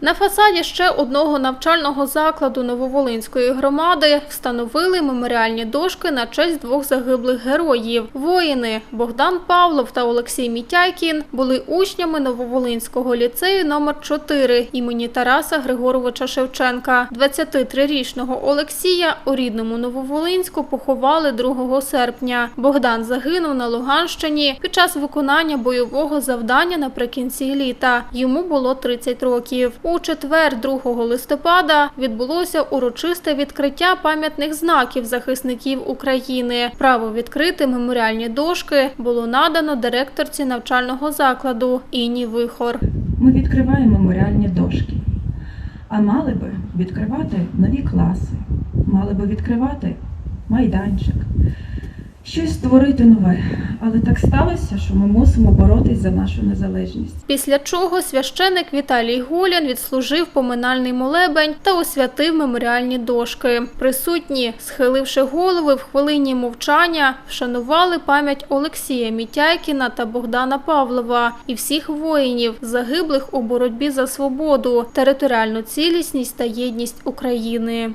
На фасаді ще одного навчального закладу Нововолинської громади встановили меморіальні дошки на честь двох загиблих героїв. Воїни Богдан Павлов та Олексій Мітяйкін були учнями Нововолинського ліцею номер 4 імені Тараса Григоровича Шевченка. 23-річного Олексія у рідному Нововолинську поховали 2 серпня. Богдан загинув на Луганщині під час виконання бойового завдання наприкінці літа. Йому було 30 років. У четвер, 2 листопада, відбулося урочисте відкриття пам'ятних знаків захисників України. Право відкрити меморіальні дошки було надано директорці навчального закладу Інні Вихор. Ми відкриваємо меморіальні дошки, а мали би відкривати нові класи, мали би відкривати майданчик, щось створити нове. Але так сталося, що ми мусимо боротись за нашу незалежність. Після чого священик Віталій Гулян відслужив поминальний молебень та освятив меморіальні дошки. Присутні, схиливши голови в хвилині мовчання, вшанували пам'ять Олексія Мітяйкіна та Богдана Павлова і всіх воїнів, загиблих у боротьбі за свободу, територіальну цілісність та єдність України.